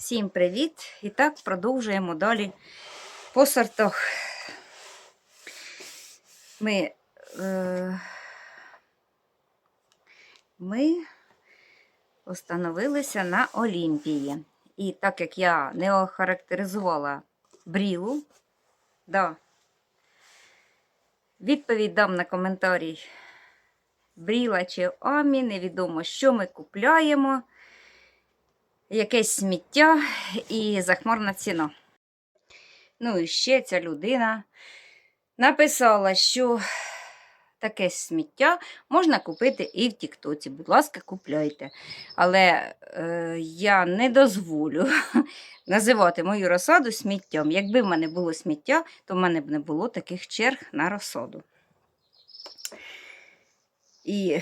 Всім привіт! І так продовжуємо далі по сортах. Ми, е, ми остановилися на Олімпії. І так як я не охарактеризувала брілу, да, відповідь дам на коментарі бріла чи амі, невідомо, що ми купляємо якесь сміття і захмарна ціна. Ну і ще ця людина написала, що таке сміття можна купити і в Тіктоці. Будь ласка, купляйте. Але е, я не дозволю називати мою розсаду сміттям. Якби в мене було сміття, то в мене б не було таких черг на розсаду. І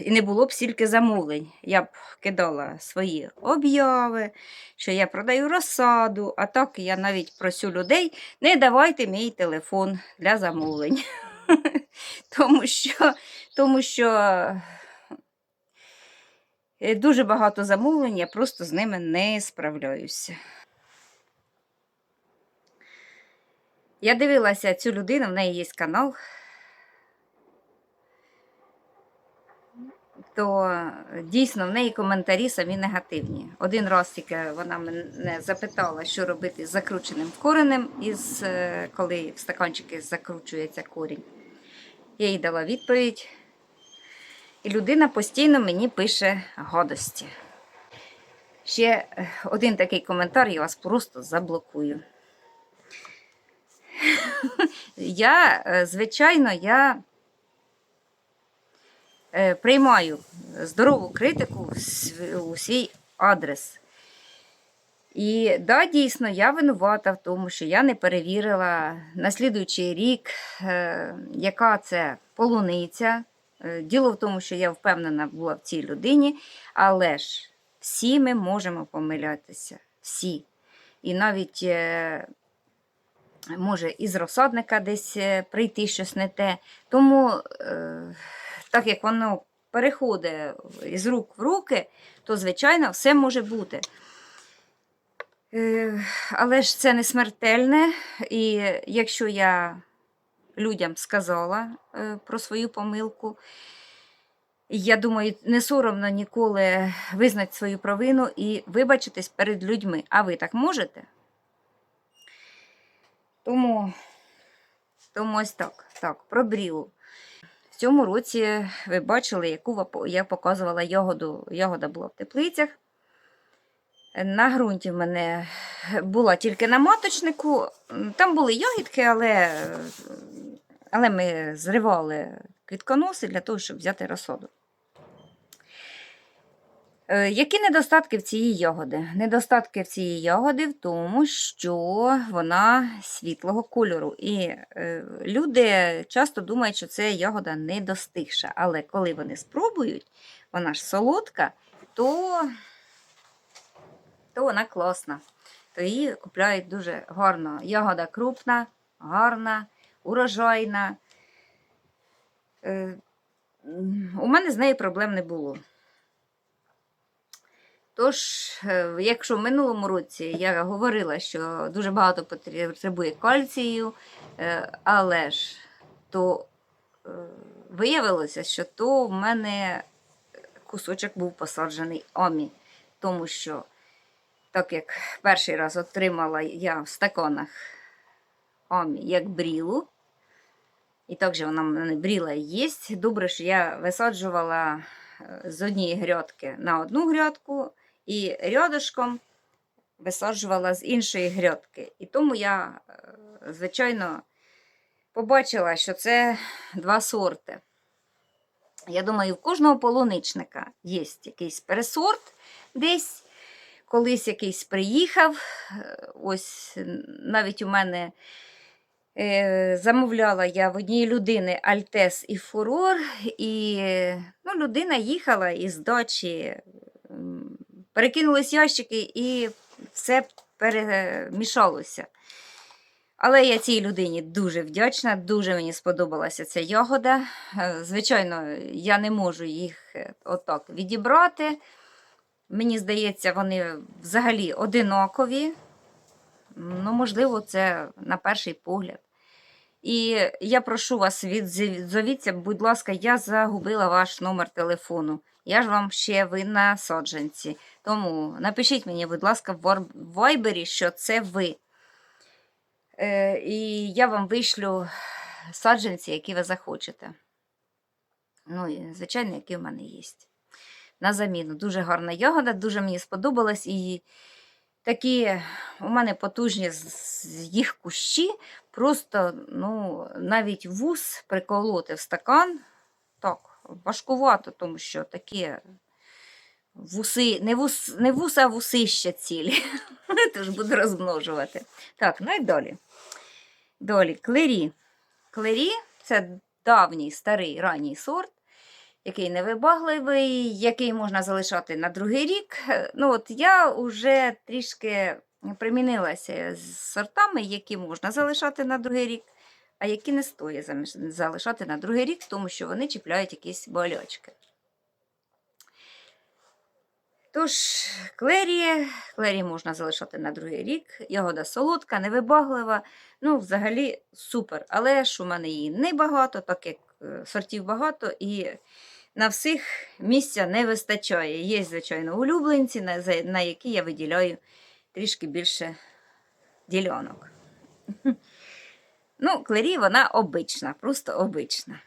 і не було б стільки замовлень. Я б кидала свої обяви, що я продаю розсаду, а так я навіть просю людей, не давайте мій телефон для замовлень. Тому що, тому що е, дуже багато замовлень, я просто з ними не справляюся. Я дивилася цю людину, в неї є канал. То е, дійсно в неї коментарі самі негативні. Один раз тільки вона мене запитала, що робити з закрученим коренем, із, е, коли в стаканчики закручується корінь. Я їй дала відповідь. І людина постійно мені пише гадості. Ще е, один такий коментар, я вас просто заблокую. Я, звичайно, я приймаю здорову критику у свій адрес. І да, дійсно, я винувата в тому, що я не перевірила на слідуючий рік, е, яка це полуниця. Е, діло в тому, що я впевнена була в цій людині, але ж всі ми можемо помилятися. Всі. І навіть може із розсадника десь прийти щось не те. Тому так як воно переходить із рук в руки, то, звичайно, все може бути. Е, але ж це не смертельне, і якщо я людям сказала е, про свою помилку, я думаю, не соромно ніколи визнати свою провину і вибачитись перед людьми. А ви так можете? Тому, тому ось так. Так, про брілу цьому році ви бачили, яку я показувала ягоду. Ягода була в теплицях. На ґрунті в мене була тільки на маточнику. Там були ягідки, але але ми зривали квітконоси для того, щоб взяти розсоду. Е, які недостатки в цієї ягоди? Недостатки в цієї ягоди в тому, що вона світлого кольору. І е, люди часто думають, що це ягода недостигша. Але коли вони спробують, вона ж солодка, то, то вона класна. То її купляють дуже гарно. Ягода крупна, гарна, урожайна. Е, у мене з нею проблем не було. Тож, е, якщо в минулому році я говорила, що дуже багато потребує кальцію, е, але ж то е, виявилося, що то в мене кусочок був посаджений омі, тому що, так як перший раз отримала я в стаканах омі як брілу, і також вона в мене бріла є. Добре, що я висаджувала з однієї грядки на одну грядку і рядышком висаджувала з іншої грядки. І тому я, е, звичайно, побачила, що це два сорти. Я думаю, в кожного полуничника є якийсь пересорт десь. Колись якийсь приїхав. Е, ось навіть у мене е, замовляла я в одній людини Альтес і Фурор, і ну, людина їхала із дачі Перекинулись ящики і все перемішалося. Але я цій людині дуже вдячна, дуже мені сподобалася ця ягода. Е, звичайно, я не можу їх е, отак відібрати. Мені здається, вони взагалі одинакові. Ну, можливо, це на перший погляд. І я прошу вас, відзовіться, будь ласка, я загубила ваш номер телефону. Я ж вам ще винна саджанці. Тому напишіть мені, будь ласка, в вайбері, що це ви. Е, і я вам вишлю саджанці, які ви захочете. Ну, і, звичайно, які в мене є. На заміну. Дуже гарна ягода, дуже мені сподобалась. І такі у мене потужні їх кущі. Просто ну, навіть вус приколоти в стакан. Важкувато, тому що такі вуси, не вус, не вуса, а вусища цілі. Тож буду розмножувати. Так, ну і далі. Далі, клері. Клері це давній старий ранній сорт, який невибагливий, який можна залишати на другий рік. Ну, от я вже трішки примінилася з сортами, які можна залишати на другий рік, а які не стоїть залишати на другий рік, тому що вони чіпляють якісь болячки. Тож, клері, клері можна залишати на другий рік. Ягода солодка, невибаглива. Ну, взагалі супер. Але ж у мене її небагато, так як е, сортів багато, і на всіх місця не вистачає. Є, звичайно, улюбленці, на які я виділяю трішки більше ділянок. Ну, клері вона обична, просто обична.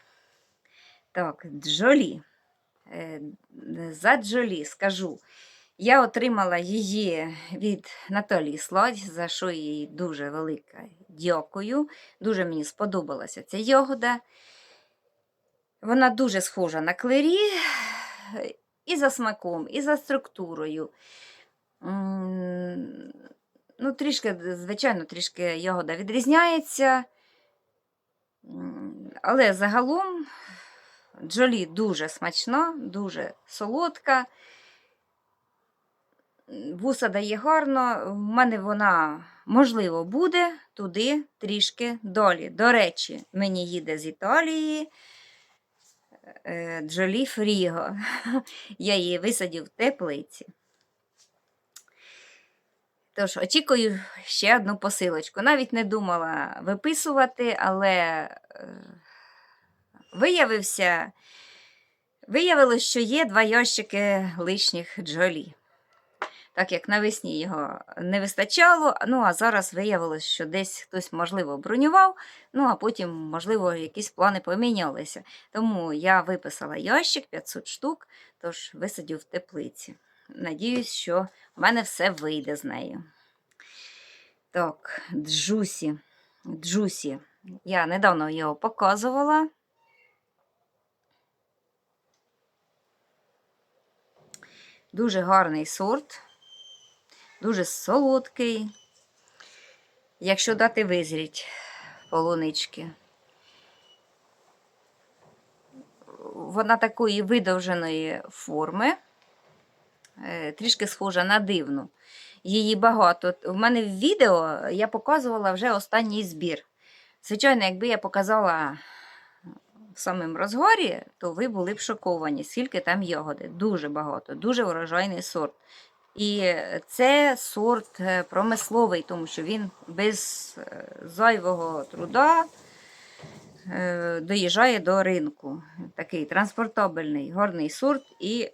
Так, джолі. Е, За джолі скажу. Я отримала її від Наталії Сладь, за що їй дуже велике дякую. Дуже мені сподобалася ця ягода. Вона дуже схожа на клері і за смаком, і за структурою. Ну, трішки, звичайно, трішки ягода відрізняється. Але загалом джолі дуже смачна, дуже солодка. Вуса дає гарно. В мене вона, можливо, буде туди трішки далі. До речі, мені їде з Італії е, Джолі Фріго. Я її висадив в теплиці. Тож, очікую ще одну посилочку. Навіть не думала виписувати, але е, виявився, виявилось, що є два ящики лишніх джолі. Так як навесні його не вистачало, ну а зараз виявилось, що десь хтось, можливо, бронював, ну а потім, можливо, якісь плани помінялися. Тому я виписала ящик 500 штук, тож висадю в теплиці. Надіюсь, що в мене все вийде з нею. Так, джусі. Джусі. Я недавно його показувала. Дуже гарний сорт, дуже солодкий. Якщо дати визріть полунички. Вона такої видовженої форми, трішки схожа на дивну. Її багато. В мене в відео я показувала вже останній збір. Звичайно, якби я показала в самому розгорі, то ви були б шоковані, скільки там ягоди. Дуже багато, дуже врожайний сорт. І це сорт е, промисловий, тому що він без е, зайвого труда е, доїжджає до ринку. Такий транспортабельний, гарний сорт і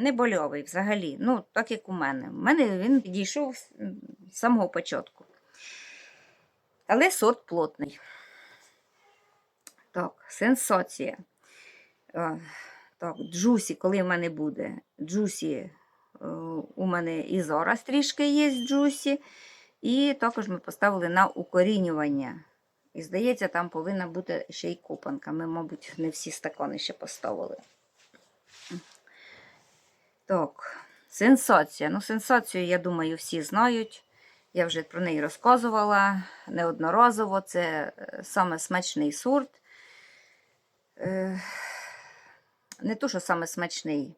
небольовий взагалі. Ну, так як у мене. У мене він підійшов з самого початку. Але сорт плотний. Так, сенсація. А, Так, джусі, коли в мене буде? Джусі е, у мене і зараз трішки є джусі. І також ми поставили на укорінювання. І здається, там повинна бути ще й копанка. Ми, мабуть, не всі стакани ще поставили. Так, сенсація. Ну, сенсацію, я думаю, всі знають. Я вже про неї розказувала неодноразово. Це е, саме смачний сорт. Е, Не то, що саме смачний,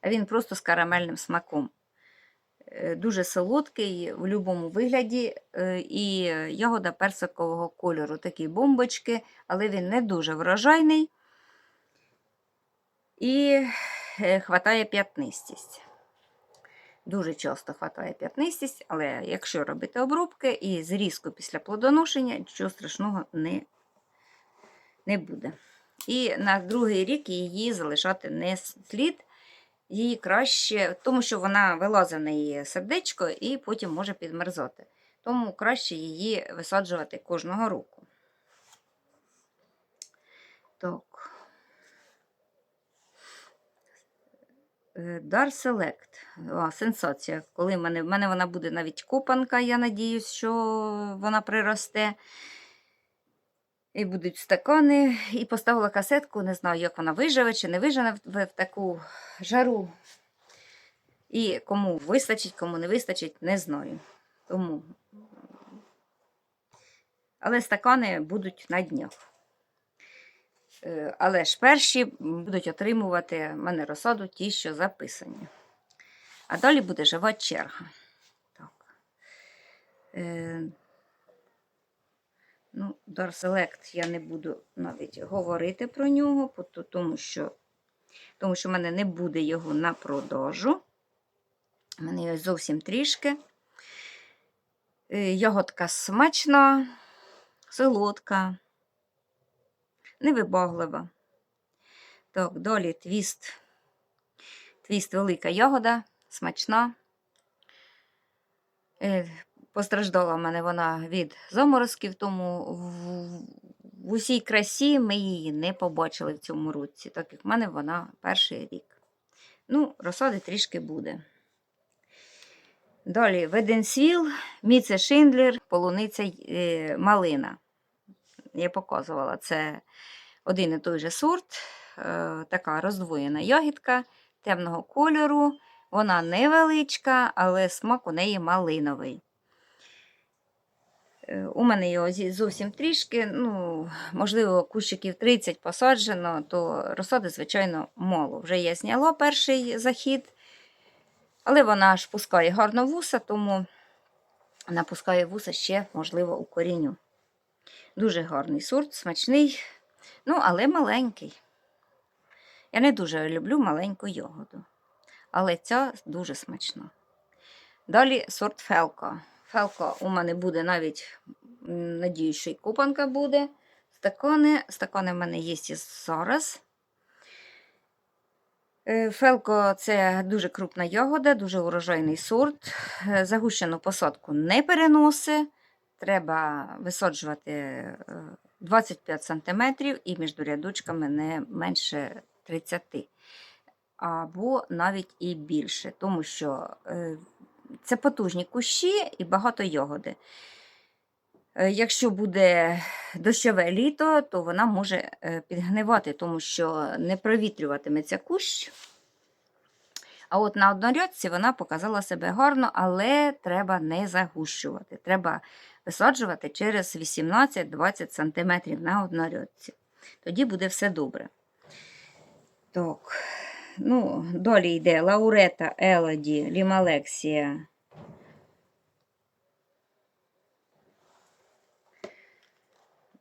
а він просто з карамельним смаком. Е, Дуже солодкий в будь-якому вигляді, і ягода персикового кольору, такі бомбочки, але він не дуже врожайний. І хватає п'ятнистість. Дуже часто хватає п'ятнистість, але якщо робити обрубки і зрізку після плодоношення, нічого страшного не, не буде. І на другий рік її залишати не слід. Її краще, тому що вона вилазить в неї сердечко і потім може підмерзати. Тому краще її висаджувати кожного року. Так. Е, Дар Селект. Сенсація. Коли в мене, в мене вона буде навіть копанка, я надіюсь, що вона приросте. І будуть стакани. І поставила касетку, не знаю, як вона виживе чи не виживе в таку жару. І кому вистачить, кому не вистачить, не знаю. Тому. Але стакани будуть на днях. Е, Але ж перші будуть отримувати мене розсаду ті, що записані. А далі буде жива черга. Так. Е, ну, Дарселект я не буду навіть говорити про нього, тому що, тому що в мене не буде його на продажу. У мене його зовсім трішки. Е, Ягодка смачна, солодка невибаглива. Так, далі твіст. Твіст велика ягода, смачна. Е, Постраждала в мене вона від заморозків, тому в, усій красі ми її не побачили в цьому році, так як в мене вона перший рік. Ну, розсади трішки буде. Далі Веденсвіл, Міце Шиндлер, полуниця е, малина. Я показувала це один і той же сорт, е, така роздвоєна ягідка темного кольору. Вона невеличка, але смак у неї малиновий. Е, У мене його зовсім трішки, ну, можливо, кущиків 30 посаджено, то розсади, звичайно, мало. Вже я зняла перший захід, але вона ж пускає гарно вуса, тому напускає вуса ще, можливо, у корінню. Дуже гарний сорт, смачний, ну, але маленький. Я не дуже люблю маленьку ягоду, але ця дуже смачна. Далі сорт Фелко. Фелко у мене буде навіть, м, надіюсь, що й купанка буде. Стакани. Стакани в мене є і зараз. Е, Фелко це дуже крупна ягода, дуже урожайний сорт. Е, Загущену посадку не переносить. Треба висаджувати е, 25 см і між рядочками не менше 30 або навіть і більше, тому що е, це потужні кущі і багато ягоди. Е, Якщо буде дощове літо, то вона може е, підгнивати, тому що не провітрюватиметься кущ. А от на однорядці вона показала себе гарно, але треба не загущувати. Треба висаджувати через 18-20 см на однорядці. Тоді буде все добре. Так. Ну, далі йде Лаурета, Елоді, Лімалексія.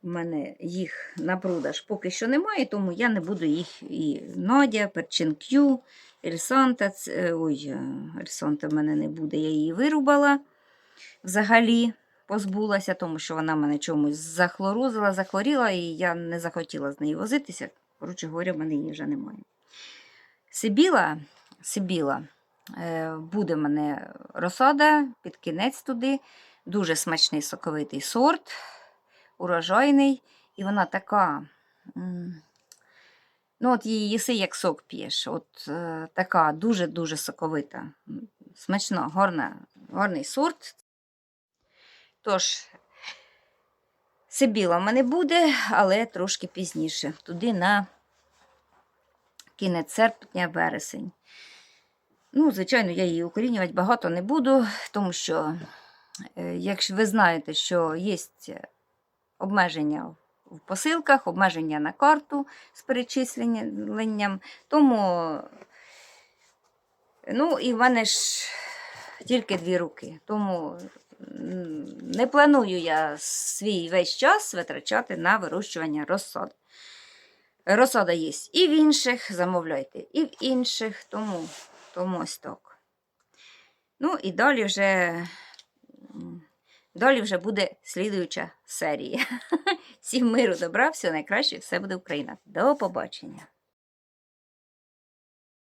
У мене їх на продаж поки що немає, тому я не буду їх і Надя, Перчин К'ю, Ельсанта. Ой, е, Ельсанта в мене не буде, я її вирубала взагалі. Позбулася, тому що вона мене чомусь захлорузила, захворіла, і я не захотіла з нею возитися. Коротше говоря, в мене її вже немає. Сибіла, Сибіла, е, буде в мене розсада під кінець туди. Дуже смачний соковитий сорт, урожайний. І вона така. Ну, от її їси, як сок п'єш. От е, така дуже-дуже соковита. Смачно, гарна, гарний сорт. Тож, Сибіла в мене буде, але трошки пізніше. Туди на кінець серпня, вересень. Ну, звичайно, я її укорінювати багато не буду, тому що, е, якщо ви знаєте, що є обмеження в посилках, обмеження на карту з перечисленням, тому, ну, і в мене ж тільки дві руки. Тому не планую я свій весь час витрачати на вирощування розсад. Розсада є і в інших, замовляйте, і в інших, тому, тому ось так. Ну і далі вже, далі вже буде слідуюча серія. Всім миру, добра, всього найкраще, все буде Україна. До побачення.